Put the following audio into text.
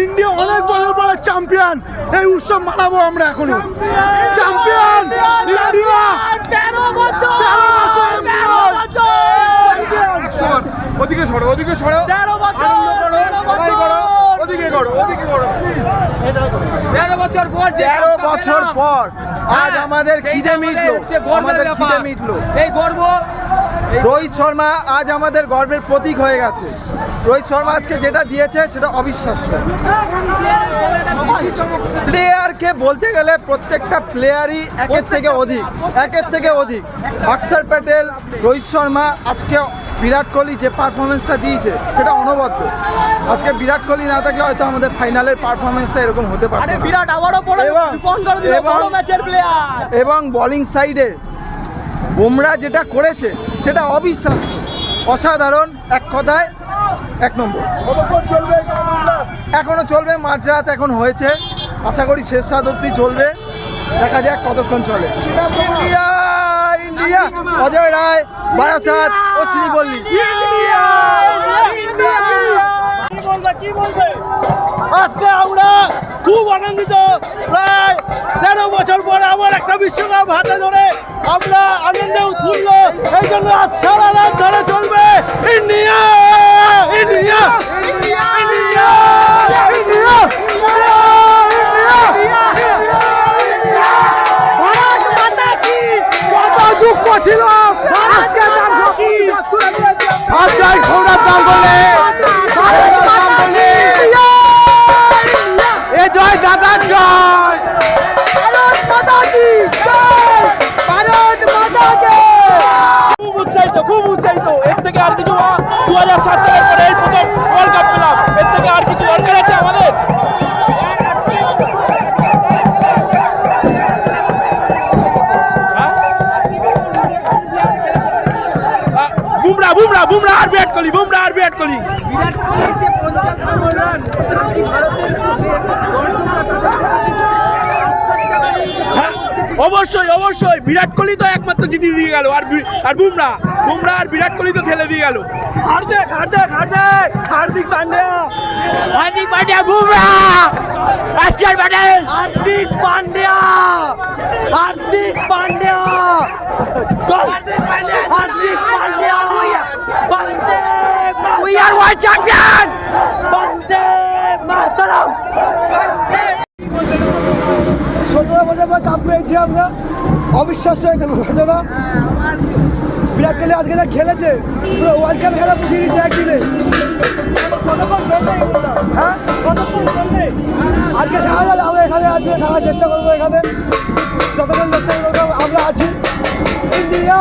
India অনেক বছর পরে চ্যাম্পিয়ন এই উৎসব মানাবো আমরা এখনও চ্যাম্পিয়ন ইন্ডিয়া! তেরো বছর! ওদিকে সরো ওদিকে সরো। তেরো বছর! আনন্দ করো তেরো সবাই করো। ওদিকে করো ওদিকে করো। তেরো বছর পর তেরো বছর পর আজ হ্যাঁ, আমাদের খিদে মিটলো আমাদের খিদে মিটলো। এই গর্ব রোহিত শর্মা আজ আমাদের গর্বের প্রতীক হয়ে গেছে। রোহিত শর্মা আজকে যেটা দিয়েছে সেটা অবিশ্বাস্য। প্লেয়ারকে বলতে গেলে প্রত্যেকটা প্লেয়ারই একের থেকে অধিক একের থেকে অধিক। অক্ষর প্যাটেল রোহিত শর্মা আজকে বিরাট কোহলি যে পারফরমেন্সটা দিয়েছে সেটা অনবদ্য। আজকে বিরাট কোহলি না থাকলে হয়তো আমাদের ফাইনালের পারফরমেন্সটা এরকম হতে পারে বিরাট আবারও এবং বোলিং সাইডে বুমরা যেটা করেছে সেটা অবিশ্বাস্য। অসাধারণ এক কথায় এক নম্বর। এখনও চলবে, মাঝরাত এখন হয়েছে। আশা করি শেষ রাত অব্দি চলবে। দেখা যাক কতক্ষণ চলে। অজয় রায়, বারাসাত ও বলবে আজকে আমরা খুব আনন্দিত। প্রায় তেরো বছর পরে আবার একটা বিশ্বকাপ হাতে ধরে আমরা আনন্দে উৎফুল্ল। এই জন্য আজ সারা রাত ধরে চলবে India. India India India India Bharat Mata কি? কত দুঃখ ছিল। আজকে তার সখী আজকে সৌরভ গাঙ্গুলি থেকে আর কিছু দু হাজার সাত সালের পরে এই প্রথম ওয়ার্ল্ড কাপ পেলাম এর থেকে আর কিছু দরকার আছে আমাদের? হ্যাঁ? বুমরা আর কোহলি আর বিরাট কোহলি। বিরাট কোহলির যে পঞ্চাশ নম্বর রান ভারতের হ্যাঁ, অবশ্যই অবশ্যই। বিরাট কোহলি তো একমাত্র জিতিয়ে দিয়ে গেল। আর আর বুমরা বুমরা আর বিরাট কোহলি তো খেলে দিয়ে গেল। হার্দিক হার্দিক হার্দিক হার্দিক পান্ডিয়া হার্দিক পান্ডিয়া বুমরা! অক্ষর প্যাটেল হার্দিক পান্ডিয়া হার্দিক পান্ডিয়া হার্দিক পান্ডিয়া বন্দে উই আর ওয়ার্ল্ড চ্যাম্পিয়ন বন্দে মাতরম সতেরো বছর পর কাপ পেয়েছি আমরা। অবিশ্বাস্য একটা ঘটনা। বিরাট কোহলি আজকে যা খেলেছে, পুরো ওয়ার্ল্ড কাপ খেলা বুঝিয়ে দিচ্ছে একদিনে হ্যাঁ? আজকে সাহায্য আমরা এখানে আছি, থাকার চেষ্টা করব এখানে। যতক্ষণ আমরা আছি। ইন্ডিয়া!